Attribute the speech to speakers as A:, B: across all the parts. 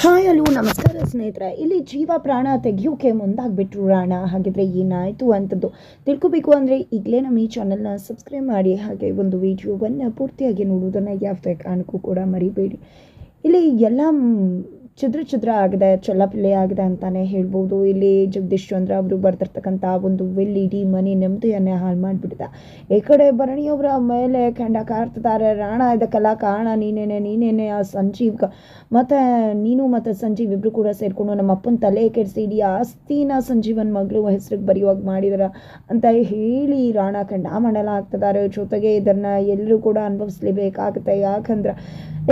A: Hi ಅಲ್ಲೂ ನಮಸ್ಕಾರ ಸ್ನೇಹಿತರೆ. ಇಲ್ಲಿ ಜೀವ ಪ್ರಾಣ ತೆಗೆಯೋಕೆ ಮುಂದಾಗ್ಬಿಟ್ರು ರಾಣ. ಹಾಗಿದ್ರೆ ಏನಾಯಿತು ಅಂತದ್ದು ತಿಳ್ಕೊಬೇಕು ಅಂದರೆ ಈಗಲೇ ನಮ್ಮ ಈ ಚಾನಲ್ನ ಸಬ್ಸ್ಕ್ರೈಬ್ ಮಾಡಿ, ಹಾಗೆ ಒಂದು ವಿಡಿಯೋವನ್ನು ಪೂರ್ತಿಯಾಗಿ ನೋಡುವುದನ್ನು ಯಾವುದೇ ಕಾರಣಕ್ಕೂ ಕೂಡ ಮರಿಬೇಡಿ. ಇಲ್ಲಿ ಎಲ್ಲ ಮ್, ಚಿದ್ರ ಚಿದ್ರ ಆಗಿದೆ ಚೆಲ್ಲಪಿಲ್ಲೆ ಆಗಿದೆ ಅಂತಾನೆ ಹೇಳ್ಬೋದು. ಇಲ್ಲಿ ಜಗದೀಶ್ ಚಂದ್ರ ಅವರು ಬರ್ತಿರ್ತಕ್ಕಂಥ ಒಂದು ವಿಲ್ ಇಡೀ ಮನೆ ನೆಮ್ಮದಿಯನ್ನೇ ಹಾಳು ಮಾಡಿಬಿಟ್ಟಿದೆ. ಈ ಕಡೆ ಭರಣಿಯವರ ಮೇಲೆ ಕಂಡ ಕಾರ್ತಿದ್ದಾರೆ. ರಾಣ ಇದಕ್ಕೆಲ್ಲ ಕಾರಣ ನೀನೇನೆ ನೀನೇನೆ ಆ ಸಂಜೀವ್ ಮತ್ತು ನೀನು ಮತ್ತು ಸಂಜೀವ್ ಇಬ್ರು ಕೂಡ ಸೇರಿಕೊಂಡು ನಮ್ಮ ಅಪ್ಪನ ತಲೆ ಕೆಡಿಸಿ ಇಡೀ ಆಸ್ತಿನ ಸಂಜೀವನ್ ಮಗಳು ಹೆಸರಿಗೆ ಬರೆಯುವಾಗ ಮಾಡಿದಾರ ಅಂತ ಹೇಳಿ ರಾಣ ಕೆಂಡಾಮಂಡಲ ಆಗ್ತಿದ್ದಾರೆ ಜೊತೆಗೆ ಇದನ್ನು ಎಲ್ಲರೂ ಕೂಡ ಅನುಭವಿಸ್ಲೇಬೇಕಾಗುತ್ತೆ. ಯಾಕಂದ್ರೆ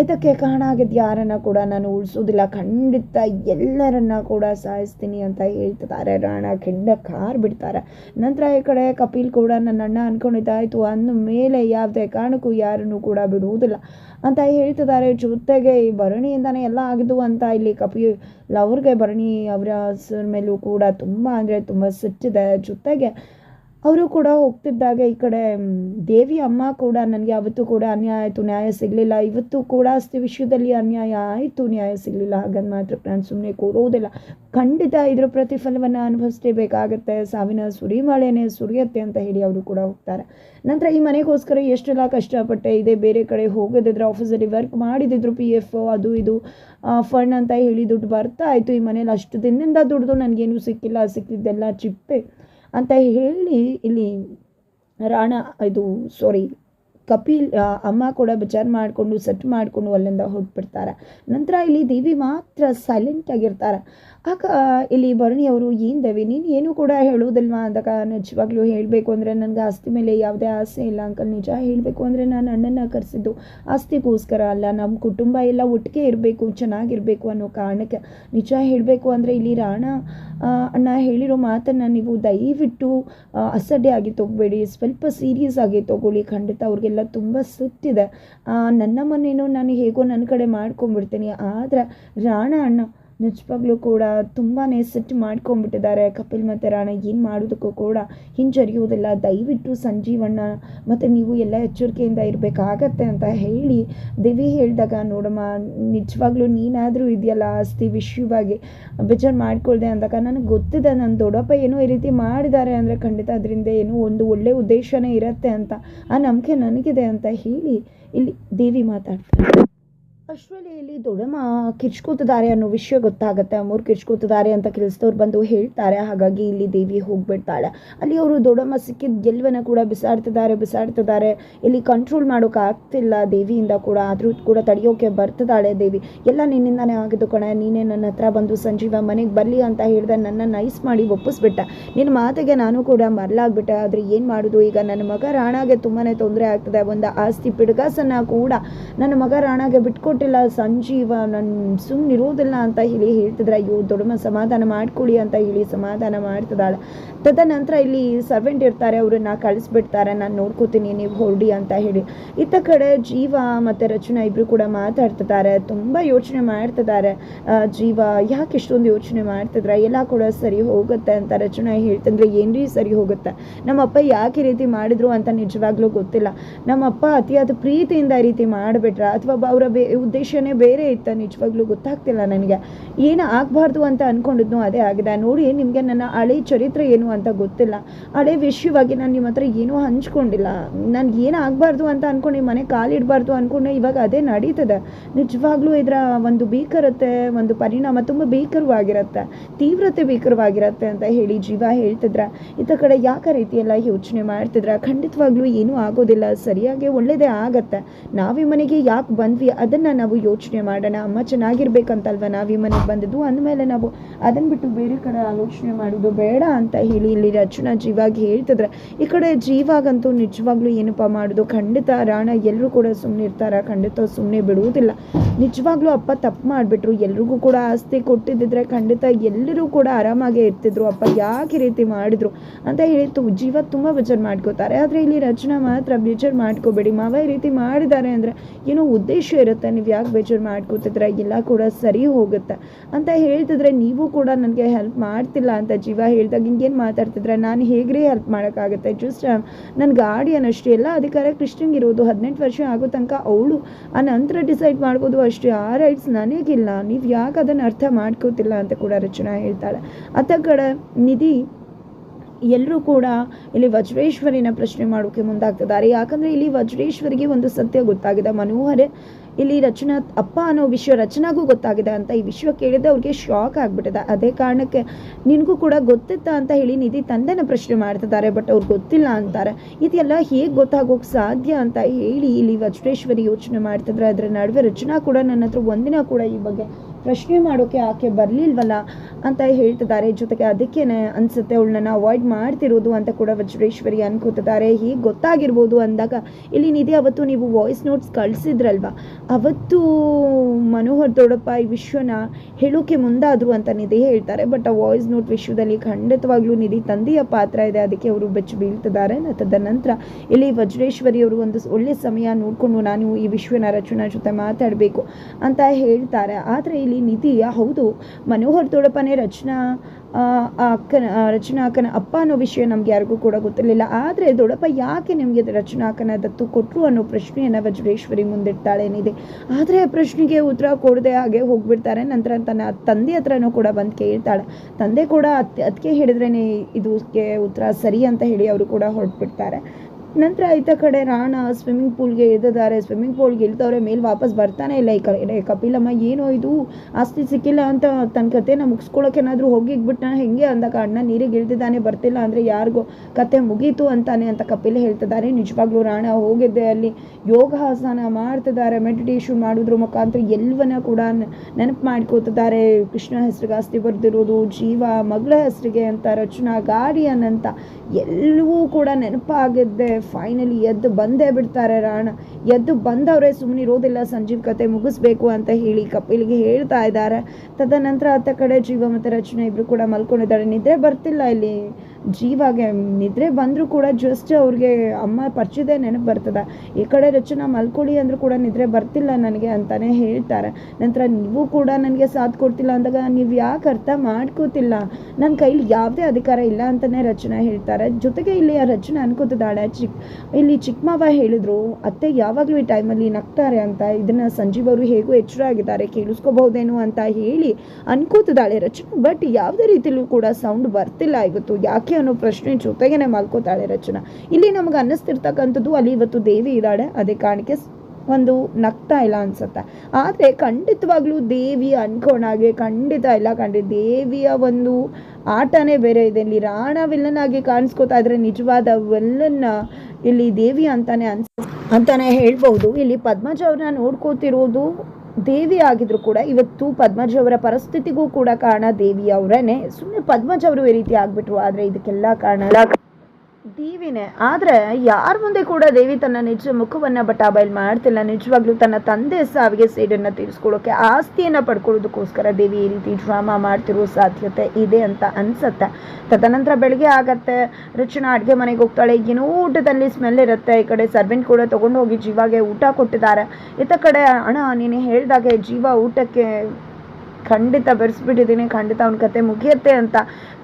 A: ಇದಕ್ಕೆ ಕಾರಣ ಆಗಿದ್ದು ಯಾರನ್ನು ಕೂಡ ನಾನು ಉಳಿಸೋದಿಲ್ಲ. ಖಂಡಿತ ಎಲ್ಲರನ್ನ ಕೂಡ ಸಾಯಿಸ್ತೀನಿ ಅಂತ ಹೇಳ್ತಿದ್ದಾರೆ. ರಾಣ ಕೆಂಡ ಕಾರ್ ಬಿಡ್ತಾರೆ. ನಂತರ ಈ ಕಡೆ ಕಪಿಲ್ ಕೂಡ ನನ್ನ ಅಣ್ಣ ಅನ್ಕೊಂಡಿದ್ದಾಯ್ತು. ಅಂದ ಮೇಲೆ ಯಾವುದೇ ಕಾರಣಕ್ಕೂ ಯಾರನ್ನು ಕೂಡ ಬಿಡುವುದಿಲ್ಲ ಅಂತ ಹೇಳ್ತಿದ್ದಾರೆ. ಜೊತೆಗೆ ಈ ಭರಣಿಯಿಂದನೇ ಎಲ್ಲ ಆಗಿದ್ದು ಅಂತ ಇಲ್ಲಿ ಕಪಿಲ್ ಅವ್ರಿಗೆ ಭರಣಿ ಅವರ ಮೇಲೂ ಕೂಡ ತುಂಬ ಅಂದರೆ ತುಂಬ ಸಿಟ್ಟಿದೆ ಜೊತೆಗೆ ಅವರು ಕೂಡ ಹೋಗ್ತಿದ್ದಾಗ ಈ ಕಡೆ ದೇವಿ ಅಮ್ಮ ಕೂಡ ನನಗೆ ಅವತ್ತು ಕೂಡ ಅನ್ಯಾಯ ಆಯಿತು, ನ್ಯಾಯ ಸಿಗಲಿಲ್ಲ. ಇವತ್ತು ಕೂಡ ಅಸ್ತಿ ವಿಷಯದಲ್ಲಿ ಅನ್ಯಾಯ ಆಯಿತು, ನ್ಯಾಯ ಸಿಗಲಿಲ್ಲ. ಹಾಗಂದ್ ಮಾತ್ರ ನಾನು ಸುಮ್ಮನೆ ಕೂರೋದಿಲ್ಲ. ಖಂಡಿತ ಇದ್ರ ಪ್ರತಿಫಲವನ್ನು ಅನುಭವಿಸಲೇಬೇಕಾಗತ್ತೆ ಸಾವಿನ ಸುರಿಮಳೆನೇ ಸುರಿಯತ್ತೆ ಅಂತ ಹೇಳಿ ಅವರು ಕೂಡ ಹೋಗ್ತಾರೆ ನಂತರ ಈ ಮನೆಗೋಸ್ಕರ ಎಷ್ಟೆಲ್ಲ ಕಷ್ಟಪಟ್ಟೆ, ಇದೆ ಬೇರೆ ಕಡೆ ಹೋಗೋದಿದ್ರೆ ಆಫೀಸಲ್ಲಿ ವರ್ಕ್ ಮಾಡಿದಿದ್ರು ಪಿ ಎಫ್ ಅದು ಇದು ಫಂಡ್ ಅಂತ ಹೇಳಿ ದುಡ್ಡು ಬರ್ತಾ ಆಯಿತು. ಈ ಮನೇಲಿ ಅಷ್ಟು ದಿನದಿಂದ ದುಡ್ದು ನನಗೇನು ಸಿಕ್ಕಿಲ್ಲ. ಸಿಕ್ಕಿದ್ದೆಲ್ಲ ಚಿಪ್ಪೆ. ಅಂತ ಹೇಳಿ ಇಲ್ಲಿ ರಾಣ ಇದು ಸಾರಿ ಕಪಿಲ್ ಅಮ್ಮ ಕೂಡ ವಿಚಾರ ಮಾಡಿಕೊಂಡು ಸೆಟ್ ಮಾಡಿಕೊಂಡು ಅಲ್ಲಿಂದ ಹೊರಟ್ಬಿಡ್ತಾರೆ. ನಂತರ ಇಲ್ಲಿ ದೇವಿ ಮಾತ್ರ ಸೈಲೆಂಟ್ ಆಗಿರ್ತಾರೆ. ಆಗ ಇಲ್ಲಿ ಭರಣಿ ಅವರು, ಏನು ದೇವಿ, ನೀನು ಏನು ಕೂಡ ಹೇಳೋದಿಲ್ವಾ ಅಂದಾಗ ನಿಜವಾಗ್ಲೂ ಹೇಳಬೇಕು ಅಂದರೆ ನನಗೆ ಆಸ್ತಿ ಮೇಲೆ ಯಾವುದೇ ಆಸೆ ಇಲ್ಲ ಅಂಕಲ್. ನಿಜ ಹೇಳಬೇಕು ಅಂದರೆ ನಾನು ಅಣ್ಣನ ಕರೆಸಿದ್ದು ಆಸ್ತಿಗೋಸ್ಕರ ಅಲ್ಲ. ನಮ್ಮ ಕುಟುಂಬ ಎಲ್ಲ ಒಟ್ಟಿಗೆ ಇರಬೇಕು, ಚೆನ್ನಾಗಿರಬೇಕು ಅನ್ನೋ ಕಾರಣಕ್ಕೆ. ನಿಜ ಹೇಳಬೇಕು ಅಂದರೆ ಇಲ್ಲಿ ರಾಣ ಅಣ್ಣ ಹೇಳಿರೋ ಮಾತನ್ನು ನೀವು ದಯವಿಟ್ಟು ಅಸಡ್ಡೆ ಆಗಿ ತಗೋಬೇಡಿ. ಸ್ವಲ್ಪ ಸೀರಿಯಸ್ ಆಗಿ ತಗೊಳ್ಳಿ. ಖಂಡಿತ ಅವ್ರಿಗೆಲ್ಲ ತುಂಬ ಸುತ್ತಿದೆ. ನನ್ನ ಮನೇನೋ ನಾನು ಹೇಗೋ ನನ್ನ ಕಡೆ ಮಾಡ್ಕೊಂಡ್ಬಿಡ್ತೀನಿ. ಆದರೆ ರಾಣ ಅಣ್ಣ ನಿಜವಾಗ್ಲೂ ಕೂಡ ತುಂಬಾ ಸಿಟ್ಟು ಮಾಡ್ಕೊಂಡ್ಬಿಟ್ಟಿದ್ದಾರೆ ಕಪಿಲ್ ಮತ್ತು ರಾಣ. ಏನು ಮಾಡೋದಕ್ಕೂ ಕೂಡ ಹಿಂಜರಿಯುವುದಿಲ್ಲ. ದಯವಿಟ್ಟು ಸಂಜೀವಣ್ಣ ಮತ್ತು ನೀವು ಎಲ್ಲ ಎಚ್ಚರಿಕೆಯಿಂದ ಇರಬೇಕಾಗತ್ತೆ ಅಂತ ಹೇಳಿ ದೇವಿ ಹೇಳಿದಾಗ, ನೋಡಮ್ಮ, ನಿಜವಾಗ್ಲೂ ನೀನಾದರೂ ಇದೆಯಲ್ಲ, ಆಸ್ತಿ ವಿಷಯವಾಗಿ ಬೇಜಾರು ಮಾಡ್ಕೊಳ್ದೆ ಅಂದಾಗ ನನಗೆ ಗೊತ್ತಿದೆ ನನ್ನ ದೊಡ್ಡಪ್ಪ ಏನೋ ಈ ರೀತಿ ಮಾಡಿದ್ದಾರೆ ಅಂದರೆ ಖಂಡಿತ ಅದರಿಂದ ಏನೋ ಒಂದು ಒಳ್ಳೆ ಉದ್ದೇಶನೇ ಇರತ್ತೆ ಅಂತ, ಆ ನಂಬಿಕೆ ನನಗಿದೆ ಅಂತ ಹೇಳಿ ಇಲ್ಲಿ ದೇವಿ ಮಾತಾಡ್ತಾರೆ ಅಷ್ಟರಲ್ಲಿ ಇಲ್ಲಿ ದೊಡ್ಡಮ್ಮ ಕಿರ್ಚ್ಕೋತಿದ್ದಾರೆ ಅನ್ನೋ ವಿಷಯ ಗೊತ್ತಾಗುತ್ತೆ. ಅಮ್ಮವ್ರು ಕಿರ್ಚ್ಕೋತಿದ್ದಾರೆ ಅಂತ ಕೆಲಸದವ್ರು ಬಂದು ಹೇಳ್ತಾರೆ. ಹಾಗಾಗಿ ಇಲ್ಲಿ ದೇವಿ ಹೋಗ್ಬಿಡ್ತಾಳೆ. ಅಲ್ಲಿ ಅವರು ದೊಡಮ್ಮ ಸಿಕ್ಕಿದ ಗೆಲುವನ್ನ ಕೂಡ ಬಿಸಾಡ್ತಿದ್ದಾರೆ ಬಿಸಾಡ್ತಿದ್ದಾರೆ. ಇಲ್ಲಿ ಕಂಟ್ರೋಲ್ ಮಾಡೋಕೆ ಆಗ್ತಿಲ್ಲ ದೇವಿಯಿಂದ ಕೂಡ. ಆದರೂ ಕೂಡ ತಡೆಯೋಕೆ ಬರ್ತಿದ್ದಾಳೆ ದೇವಿ. ಎಲ್ಲ ನಿನ್ನಿಂದಾನೇ ಆಗಿದ್ದು ಕಣ. ನೀನೇ ನನ್ನ ಹತ್ರ ಬಂದು ಸಂಜೀವ ಮನೆಗೆ ಬರಲಿ ಅಂತ ಹೇಳಿದೆ ನನ್ನ ನೈಸ್ ಮಾಡಿ ಒಪ್ಪಿಸ್ಬಿಟ್ಟೆ. ನಿನ್ನ ಮಾತಿಗೆ ನಾನು ಕೂಡ ಮರಲಾಗ್ಬಿಟ್ಟೆ. ಆದರೆ ಏನು ಮಾಡೋದು? ಈಗ ನನ್ನ ಮಗ ರಾಣಾಗೆ ತುಂಬಾ ತೊಂದರೆ ಆಗ್ತದೆ. ಒಂದು ಆಸ್ತಿ, ಪಿಡುಗಾಸನ್ನು ಕೂಡ ನನ್ನ ಮಗ ರಾಣಾಗೆ ಬಿಟ್ಕೊಟ್ಟಿಲ್ಲ ಸಂಜೀವ ನನ್ನ ಸುಮ್ಮನಿರೋದಿಲ್ಲ ಅಂತ ಹೇಳಿ ಹೇಳ್ತಿದ್ರೆ. ಅಯ್ಯೋ ದೊಡ್ಡಮ್ಮ ಸಮಾಧಾನ ಮಾಡ್ಕೊಳ್ಳಿ ಅಂತ ಹೇಳಿ ಸಮಾಧಾನ ಮಾಡ್ತಿದ್ದಾಳೆ. ತದನಂತರ ಇಲ್ಲಿ ಸರ್ವೆಂಟ್ ಇರ್ತಾರೆ, ಅವರನ್ನ ಕಳಿಸ್ಬಿಡ್ತಾರೆ. ನಾನು ನೋಡ್ಕೋತೀನಿ, ನೀವು ಹೊರಡಿ ಅಂತ ಹೇಳಿ. ಇತ್ತ ಕಡೆ ಜೀವ ಮತ್ತು ರಚನಾ ಇಬ್ಬರು ಕೂಡ ಮಾತಾಡ್ತಿದ್ದಾರೆ. ತುಂಬ ಯೋಚನೆ ಮಾಡ್ತಿದ್ದಾರೆ. ಜೀವ, ಯಾಕೆ ಇಷ್ಟೊಂದು ಯೋಚನೆ ಮಾಡ್ತಿದ್ರೆ? ಎಲ್ಲ ಕೂಡ ಸರಿ ಹೋಗುತ್ತೆ ಅಂತ ರಚನಾ ಹೇಳ್ತಂದ್ರೆ, ಏನ್ರಿ ಸರಿ ಹೋಗುತ್ತೆ? ನಮ್ಮಪ್ಪ ಯಾಕೆ ರೀತಿ ಮಾಡಿದ್ರು ಅಂತ ನಿಜವಾಗ್ಲೂ ಗೊತ್ತಿಲ್ಲ. ನಮ್ಮಪ್ಪ ಅತಿಯಾದ ಪ್ರೀತಿಯಿಂದ ಈ ರೀತಿ ಮಾಡಿಬಿಟ್ರ? ಅಥವಾ ಅವರ ಉದ್ದೇಶನೇ ಬೇರೆ ಇತ್ತ ನಿಜವಾಗ್ಲೂ ಗೊತ್ತಾಗ್ತಿಲ್ಲ ನನಗೆ. ಏನು ಆಗಬಾರ್ದು ಅಂತ ಅಂದ್ಕೊಂಡಿದ್ನು ಅದೇ ಆಗಿದೆ. ನೋಡಿ, ನಿಮಗೆ ನನ್ನ ಹಳೆ ಚರಿತ್ರೆ ಏನು ಅಂತ ಗೊತ್ತಿಲ್ಲ. ಹಳೆ ವಿಷಯವಾಗಿ ನಾನು ನಿಮ್ಮ ಹತ್ರ ಏನೂ ಹಂಚ್ಕೊಂಡಿಲ್ಲ. ನನಗೆ ಏನು ಆಗಬಾರ್ದು ಅಂತ ಅಂದ್ಕೊಂಡು ಈ ಮನೆ ಕಾಲಿಡಬಾರ್ದು ಅನ್ಕೊಂಡೆ, ಇವಾಗ ಅದೇ ನಡೀತದೆ. ನಿಜವಾಗ್ಲೂ ಇದರ ಒಂದು ಭೀಕರತೆ, ಒಂದು ಪರಿಣಾಮ ತುಂಬ ಭೀಕರವಾಗಿರುತ್ತೆ. ತೀವ್ರತೆ ಭೀಕರವಾಗಿರುತ್ತೆ ಅಂತ ಹೇಳಿ ಜೀವ ಹೇಳ್ತಿದ್ರ. ಇತ್ತ ಕಡೆ ಯಾಕೆ ರೀತಿಯೆಲ್ಲ ಯೋಚನೆ ಮಾಡ್ತಿದ್ರ? ಖಂಡಿತವಾಗ್ಲೂ ಏನೂ ಆಗೋದಿಲ್ಲ. ಸರಿಯಾಗಿ ಒಳ್ಳೆಯದೇ ಆಗತ್ತೆ. ನಾವೇ ಮನೆಗೆ ಯಾಕೆ ಬಂದ್ವಿ? ಅದನ್ನು ನಾವು ಯೋಚನೆ ಮಾಡೋಣ. ಅಮ್ಮ ಚೆನ್ನಾಗಿರ್ಬೇಕಂತಲ್ವ? ನಾವು ಈ ಮನೆಗೆ ಬಂದಿದ್ದು. ಅಂದಮೇಲೆ ನಾವು ಅದನ್ನು ಬಿಟ್ಟು ಬೇರೆ ಕಡೆ ಆಲೋಚನೆ ಮಾಡೋದು ಬೇಡ ಅಂತ ಹೇಳಿ ಇಲ್ಲಿ ರಚನಾ ಜೀವಾಗಿ ಹೇಳ್ತಿದ್ರೆ. ಈ ಕಡೆ ಜೀವಾಗಂತೂ ನಿಜವಾಗ್ಲೂ ಏನಪ್ಪ ಮಾಡೋದು? ಖಂಡಿತ ರಾಣ ಎಲ್ಲರೂ ಕೂಡ ಸುಮ್ಮನೆ ಇರ್ತಾರ? ಖಂಡಿತ ಸುಮ್ಮನೆ ಬಿಡುವುದಿಲ್ಲ. ನಿಜವಾಗ್ಲೂ ಅಪ್ಪ ತಪ್ಪು ಮಾಡಿಬಿಟ್ರು. ಎಲ್ರಿಗೂ ಕೂಡ ಆಸ್ತಿ ಕೊಟ್ಟಿದ್ದಿದ್ರೆ ಖಂಡಿತ ಎಲ್ಲರೂ ಕೂಡ ಆರಾಮಾಗಿ ಇರ್ತಿದ್ರು. ಅಪ್ಪ ಯಾಕೆ ರೀತಿ ಮಾಡಿದ್ರು? ಅಂತ ಹೇಳಿ ಜೀವ ತುಂಬ ಬೇಜಾರು ಮಾಡ್ಕೋತಾರೆ. ಆದರೆ ಇಲ್ಲಿ ರಚನಾ ಮಾತ್ರ ಬೇಜಾರು ಮಾಡ್ಕೋಬೇಡಿ. ಮಾವ ಈ ರೀತಿ ಮಾಡಿದ್ದಾರೆ ಅಂದರೆ ಏನೋ ಉದ್ದೇಶ ಇರುತ್ತೆ. ನೀವು ಯಾಕೆ ಬೇಜಾರು ಮಾಡ್ಕೋತಿದ್ರೆ ಎಲ್ಲ ಕೂಡ ಸರಿ ಹೋಗುತ್ತೆ. ಅಂತ ಹೇಳ್ತಿದ್ರೆ ನೀವು ಕೂಡ ನನಗೆ ಹೆಲ್ಪ್ ಮಾಡ್ತಿಲ್ಲ ಅಂತ ಜೀವ ಹೇಳಿದಾಗ ಹಿಂಗೇನು ಮಾತಾಡ್ತಿದ್ರೆ ನಾನು ಹೇಗ್ರಿ ಹೆಲ್ಪ್ ಮಾಡೋಕ್ಕಾಗುತ್ತೆ? ಜಸ್ಟ್ ನನ್ನ ಗಾರ್ಡಿಯನ್ ಅಷ್ಟೇ. ಎಲ್ಲ ಅಧಿಕಾರ ಕೃಷ್ಣಂಗೆ ಇರೋದು. ಹದಿನೆಂಟು ವರ್ಷ ಆಗೋ ತನಕ ಅವಳು. ಆ ನಂತರ ಡಿಸೈಡ್ ಮಾಡ್ಬೋದು ಅಷ್ಟೇ. ಆ ರೈಟ್ಸ್ ನನಗಿಲ್ಲ. ನೀವು ಯಾಕೆ ಅದನ್ನು ಅರ್ಥ ಮಾಡ್ಕೋತಿಲ್ಲ ಅಂತ ಕೂಡ ರಚನಾ ಹೇಳ್ತಾಳೆ. ಅತ್ತ ಕಡೆ ನಿಧಿ ಎಲ್ಲರೂ ಕೂಡ ಇಲ್ಲಿ ವಜ್ರೇಶ್ವರಿನ ಪ್ರಶ್ನೆ ಮಾಡೋಕೆ ಮುಂದಾಗ್ತಿದ್ದಾರೆ. ಯಾಕಂದರೆ ಇಲ್ಲಿ ವಜ್ರೇಶ್ವರಿಗೆ ಒಂದು ಸತ್ಯ ಗೊತ್ತಾಗಿದೆ. ಮನೋಹರ, ಇಲ್ಲಿ ರಚನಾ, ಅಪ್ಪ ಅನ್ನೋ ವಿಷಯ ರಚನಾಗೂ ಗೊತ್ತಾಗಿದೆ ಅಂತ ಈ ವಿಶ್ವ ಕೇಳಿದ್ರೆ ಅವ್ರಿಗೆ ಶಾಕ್ ಆಗಿಬಿಟ್ಟಿದೆ. ಅದೇ ಕಾರಣಕ್ಕೆ ನಿನಗೂ ಕೂಡ ಗೊತ್ತಿತ್ತ ಅಂತ ಹೇಳಿ ನಿಧಿ ತಂದೆನ ಪ್ರಶ್ನೆ ಮಾಡ್ತಿದ್ದಾರೆ ಬಟ್ ಅವ್ರು ಗೊತ್ತಿಲ್ಲ ಅಂತಾರೆ. ಇದೆಲ್ಲ ಹೇಗೆ ಗೊತ್ತಾಗೋಕೆ ಸಾಧ್ಯ ಅಂತ ಹೇಳಿ ಇಲ್ಲಿ ವಜ್ರೇಶ್ವರಿ ಯೋಚನೆ ಮಾಡ್ತಿದ್ರೆ. ಅದರ ನಡುವೆ ರಚನಾ ಕೂಡ ನನ್ನ ಹತ್ರ ಒಂದಿನ ಕೂಡ ಈ ಬಗ್ಗೆ ಪ್ರಶ್ನೆ ಮಾಡೋಕೆ ಆಕೆ ಬರಲಿಲ್ವಲ್ಲ ಅಂತ ಹೇಳ್ತಿದ್ದಾರೆ. ಜೊತೆಗೆ ಅದಕ್ಕೇನೆ ಅನ್ಸುತ್ತೆ, ಅವಳನ್ನ ಅವಾಯ್ಡ್ ಮಾಡ್ತಿರೋದು ಅಂತ ಕೂಡ ವಜ್ರೇಶ್ವರಿ ಅನ್ಕೋತಿದ್ದಾರೆ. ಹೀಗೆ ಗೊತ್ತಾಗಿರ್ಬೋದು ಅಂದಾಗ, ಇಲ್ಲಿ ನಿಧಿ, ಅವತ್ತು ನೀವು ವಾಯ್ಸ್ ನೋಟ್ಸ್ ಕಳಿಸಿದ್ರಲ್ವ? ಅವತ್ತು ಮನೋಹರ್ ದೊಡ್ಡಪ್ಪ ಈ ವಿಶ್ವನ ಹೇಳೋಕೆ ಮುಂದಾದ್ರು ಅಂತ ನಿಧಿ ಹೇಳ್ತಾರೆ. ಬಟ್ ಆ ವಾಯ್ಸ್ ನೋಟ್ ವಿಶ್ವದಲ್ಲಿ ಖಂಡಿತವಾಗ್ಲೂ ನಿಧಿ ತಂದೆಯ ಪಾತ್ರ ಇದೆ. ಅದಕ್ಕೆ ಅವರು ಬೆಚ್ಚಿ ಬೀಳ್ತಿದ್ದಾರೆ. ತದನಂತರ ಇಲ್ಲಿ ವಜ್ರೇಶ್ವರಿ ಅವರು ಒಂದು ಒಳ್ಳೆ ಸಮಯ ನೋಡಿಕೊಂಡು ನಾನು ಈ ವಿಶ್ವನ ರಚನಾ ಜೊತೆ ಮಾತಾಡಬೇಕು ಅಂತ ಹೇಳ್ತಾರೆ. ಆದರೆ ಇಲ್ಲಿ ನಿಧಿ ಹೌದು? ಮನೋಹರ್ ದೊಡ್ಡಪ್ಪನೇ ರಚನಾ ಅಕ್ಕನ ರಚನಾ ಅಕ್ಕನ ಅಪ್ಪ ಅನ್ನೋ ವಿಷಯ ನಮ್ಗೆ ಯಾರಿಗೂ ಕೂಡ ಗೊತ್ತಿರಲಿಲ್ಲ. ಆದರೆ ದೊಡಪ್ಪ ಯಾಕೆ ನಿಮಗೆ ರಚನಾ ಅಕ್ಕನ ದತ್ತು ಕೊಟ್ಟರು ಅನ್ನೋ ಪ್ರಶ್ನೆಯನ್ನು ವಜ್ರೇಶ್ವರಿ ಮುಂದಿಡ್ತಾಳೆ ನಿಧಿ ಆದರೆ ಆ ಪ್ರಶ್ನೆಗೆ ಉತ್ತರ ಕೊಡದೆ ಹಾಗೆ ಹೋಗ್ಬಿಡ್ತಾರೆ. ನಂತರ ತನ್ನ ತಂದೆ ಹತ್ರನೂ ಕೂಡ ಬಂದು ಕೇಳ್ತಾಳೆ. ತಂದೆ ಕೂಡ ಅತ್ ಅದಕ್ಕೆ ಹೇಳಿದ್ರೇ ಇದಕ್ಕೆ ಉತ್ತರ ಸರಿ ಅಂತ ಹೇಳಿ ಅವರು ಕೂಡ ಹೊರಟ್ಬಿಡ್ತಾರೆ. ನಂತರ ಐತ ಕಡೆ ರಾಣ ಸ್ವಿಮ್ಮಿಂಗ್ ಪೂಲ್ಗೆ ಇಳಿದಿದ್ದಾರೆ ಸ್ವಿಮ್ಮಿಂಗ್ ಪೂಲ್ಗೆ ಇಳ್ದವ್ರೆ ಮೇಲೆ ವಾಪಸ್ ಬರ್ತಾನೆ ಇಲ್ಲ. ಈ ಕಡೆ ಕಪಿಲಮ್ಮ, ಏನೋ ಇದು? ಆಸ್ತಿ ಸಿಕ್ಕಿಲ್ಲ ಅಂತ ತನ್ನ ಕತೆನ ಮುಗಿಸ್ಕೊಳಕ್ಕೆ ಏನಾದರೂ ಹೋಗಿಗ್ಬಿಟ್ಟ ಹೆಂಗೆ ಅಂದಾಗ ಅಣ್ಣ ನೀರಿಗೆ ಇಳ್ದಿದ್ದಾನೆ, ಬರ್ತಿಲ್ಲ ಅಂದರೆ ಯಾರಿಗೋ ಕತೆ ಮುಗೀತು ಅಂತಾನೆ ಅಂತ ಕಪಿಲ ಹೇಳ್ತಿದ್ದಾರೆ. ನಿಜವಾಗ್ಲೂ ರಾಣ ಹೋಗಿದ್ದೆ ಅಲ್ಲಿ. ಯೋಗಾಸನ ಮಾಡ್ತಿದ್ದಾರೆ ಮೆಡಿಟೇಷನ್ ಮಾಡೋದ್ರ ಮುಖಾಂತರ ಎಲ್ಲವನ್ನ ಕೂಡ ನೆನಪು ಮಾಡ್ಕೋತಿದ್ದಾರೆ. ಕೃಷ್ಣ ಹೆಸರಿಗೆ ಆಸ್ತಿ ಬರೆದಿರೋದು, ಜೀವ ಮಗಳ ಹೆಸರಿಗೆ ಅಂತ, ರಚನಾ ಗಾರ್ಡಿಯನ್ ಅಂತ ಎಲ್ಲವೂ ಕೂಡ ನೆನಪಾಗಿದ್ದೆ. ಫೈನಲಿ ಎದ್ದು ಬಂದೇ ಬಿಡ್ತಾರೆ ರಾಣ. ಎದ್ದು ಬಂದವರೇ ಸುಮ್ಮನೆ ಇರೋದಿಲ್ಲ, ಸಂಜೀವ್ ಕತೆ ಮುಗಿಸ್ಬೇಕು ಅಂತ ಹೇಳಿ ಕಪಿಲ್ಗೆ ಹೇಳ್ತಾ ಇದ್ದಾರೆ. ತದನಂತರ ಅತ್ತ ಕಡೆ ಜೀವ ಮತ್ತು ರಚನೆ ಇಬ್ಬರು ಕೂಡ ಮಲ್ಕೊಂಡಿದ್ದಾರೆ. ನಿದ್ರೆ ಬರ್ತಿಲ್ಲ ಇಲ್ಲಿ. ಜೀವಾಗೆ ನಿದ್ರೆ ಬಂದರೂ ಕೂಡ ಜಸ್ಟ್ ಅವ್ರಿಗೆ ಅಮ್ಮ ಪರಿಚಯದೇ ನೆನಪು ಬರ್ತದೆ. ಈ ಕಡೆ ರಚನಾ ಮಲ್ಕೊಳ್ಳಿ ಅಂದರೂ ಕೂಡ ನಿದ್ರೆ ಬರ್ತಿಲ್ಲ ನನಗೆ ಅಂತಾನೆ ಹೇಳ್ತಾರೆ. ನಂತರ ನೀವು ಕೂಡ ನನಗೆ ಸಾಥ್ ಕೊಡ್ತಿಲ್ಲ ಅಂದಾಗ ನೀವು ಯಾಕೆ ಅರ್ಥ ಮಾಡ್ಕೋತಿಲ್ಲ? ನನ್ನ ಕೈಲಿ ಯಾವುದೇ ಅಧಿಕಾರ ಇಲ್ಲ ಅಂತಲೇ ರಚನಾ ಹೇಳ್ತಾರೆ. ಜೊತೆಗೆ ಇಲ್ಲಿ ಆ ರಚನಾ ಅನ್ಕೋತಿದ್ದಾಳೆ ಚಿಕ್, ಇಲ್ಲಿ ಚಿಕ್ಕಮಾವ ಹೇಳಿದ್ರು, ಅತ್ತೆ ಯಾವಾಗಲೂ ಈ ಟೈಮಲ್ಲಿ ನಗ್ತಾರೆ ಅಂತ. ಇದನ್ನು ಸಂಜೀವ್ ಅವರು ಹೇಗೂ ಎಚ್ಚರ ಆಗಿದ್ದಾರೆ. ಕೇಳಿಸ್ಕೋಬಹುದೇನೋ ಅಂತ ಹೇಳಿ ಅನ್ಕೋತಿದ್ದಾಳೆ ರಚನಾ. ಬಟ್ ಯಾವುದೇ ರೀತಿಯಲ್ಲೂ ಕೂಡ ಸೌಂಡ್ ಬರ್ತಿಲ್ಲ ಇವತ್ತು ಯಾಕೆ ಅನ್ನೋ ಪ್ರಶ್ನೆ ಜೊತೆಗೇನೆ ಮಲ್ಕೋತಾಳೆ ರಚನಾ. ಇಲ್ಲಿ ನಮ್ಗೆ ಅನ್ನಿಸ್ತಿರ್ತಕ್ಕಂಥದ್ದು ಅಲ್ಲಿ ಇವತ್ತು ದೇವಿ ಇದ್ದಾಳೆ. ಅದೇ ಕಾರಣಕ್ಕೆ ಒಂದು ನಗ್ತಾ ಇಲ್ಲ ಅನ್ಸುತ್ತೆ. ಆದರೆ ಖಂಡಿತವಾಗ್ಲೂ ದೇವಿ ಅನ್ಕೊಂಡಾಗೆ ಖಂಡಿತ ಇಲ್ಲ ಕಂಡ್ರೆ ದೇವಿಯ ಒಂದು ಆಟನೇ ಬೇರೆ ಇದೆ. ಇಲ್ಲಿ ರಾಣ ವಿಲ್ಲನ್ ಆಗಿ ಕಾಣಿಸ್ಕೋತಾ ಇದ್ರೆ ನಿಜವಾದ ವಿಲ್ಲನ್ನ ಇಲ್ಲಿ ದೇವಿ ಅಂತಾನೆ ಅನ್ಸ ಅಂತಾನೆ ಹೇಳ್ಬೋದು ಇಲ್ಲಿ ಪದ್ಮಜ ಅವ್ರನ್ನ ನೋಡ್ಕೋತಿರೋದು ದೇವಿ ಆಗಿದ್ರು ಕೂಡ ಇವತ್ತು ಪದ್ಮಜ ಅವರ ಪರಿಸ್ಥಿತಿಗೂ ಕೂಡ ಕಾರಣ ದೇವಿ ಅವರೇನೆ. ಸುಮ್ಮನೆ ಪದ್ಮಜ ಅವರು ಈ ರೀತಿ ಆಗ್ಬಿಟ್ರು, ಆದ್ರೆ ಇದಕ್ಕೆಲ್ಲ ಕಾರಣ ದೇವಿನೇ. ಆದರೆ ಯಾರ ಮುಂದೆ ಕೂಡ ದೇವಿ ತನ್ನ ನಿಜ ಮುಖವನ್ನು ಬಟಾಬೈಲ್ ಮಾಡ್ತಿಲ್ಲ. ನಿಜವಾಗ್ಲೂ ತನ್ನ ತಂದೆ ಸಾವಿಗೆ ಸೇಡನ್ನು ತೀರಿಸ್ಕೊಳ್ಳೋಕೆ ಆಸ್ತಿಯನ್ನು ಪಡ್ಕೊಳ್ಳೋದಕ್ಕೋಸ್ಕರ ದೇವಿ ಈ ರೀತಿ ಡ್ರಾಮಾ ಮಾಡ್ತಿರೋ ಸಾಧ್ಯತೆ ಇದೆ ಅಂತ ಅನ್ಸತ್ತೆ. ತದನಂತರ ಬೆಳಿಗ್ಗೆ ಆಗತ್ತೆ. ರಚನಾ ಅಡುಗೆ ಮನೆಗೆ ಹೋಗ್ತಾಳೆ. ಏನೋ ಊಟದಲ್ಲಿ ಸ್ಮೆಲ್ ಇರುತ್ತೆ. ಈ ಕಡೆ ಸರ್ವೆಂಟ್ ಕೂಡ ತೊಗೊಂಡು ಹೋಗಿ ಜೀವಾಗೆ ಊಟ ಕೊಟ್ಟಿದ್ದಾರೆ. ಇತ್ತ ಕಡೆ, ಅಣ್ಣ, ನೀನು ಹೇಳ್ದಾಗೆ ಜೀವ ಊಟಕ್ಕೆ ಖಂಡಿತ ಬೆರೆಸ್ಬಿಟ್ಟಿದ್ದೀನಿ, ಖಂಡಿತ ಅವನ ಕತೆ ಮುಗಿಯುತ್ತೆ ಅಂತ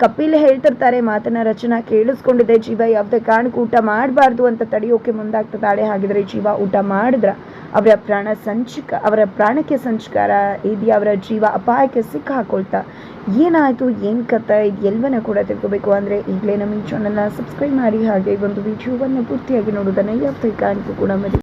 A: ಕಪಿಲ್ ಹೇಳ್ತಿರ್ತಾರೆ, ಮಾತನ್ನ ರಚನಾ ಕೇಳಿಸ್ಕೊಂಡಿದೆ, ಜೀವ ಯಾವುದೇ ಕಾರಣಕ್ಕೂ ಊಟ ಮಾಡಬಾರ್ದು ಅಂತ ತಡೆಯೋಕೆ ಮುಂದಾಗ್ತದಾಳೆ ಹಾಗಿದ್ರೆ ಜೀವ ಊಟ ಮಾಡಿದ್ರ ಅವರ ಪ್ರಾಣ ಸಂಚಿಕ, ಅವರ ಪ್ರಾಣಕ್ಕೆ ಸಂಚಕಾರ ಇದೆಯಾ? ಅವರ ಜೀವ ಅಪಾಯಕ್ಕೆ ಸಿಕ್ಕ ಹಾಕೊಳ್ತಾ ಏನಾಯಿತು? ಏನು ಕತೆ? ಇದು ಎಲ್ಲವನ್ನ ಕೂಡ ತಿಳ್ಕೋಬೇಕು ಅಂದರೆ ಈಗಲೇ ನಮ್ಮ ಈ ಚಾನಲ್ನ ಸಬ್ಸ್ಕ್ರೈಬ್ ಮಾಡಿ. ಹಾಗೆ ಒಂದು ವಿಡಿಯೋವನ್ನು ಪೂರ್ತಿಯಾಗಿ ನೋಡೋದನ್ನು ಯಾವುದೇ ಕಾರಣಕ್ಕೂ ಕೂಡ ಮರಿ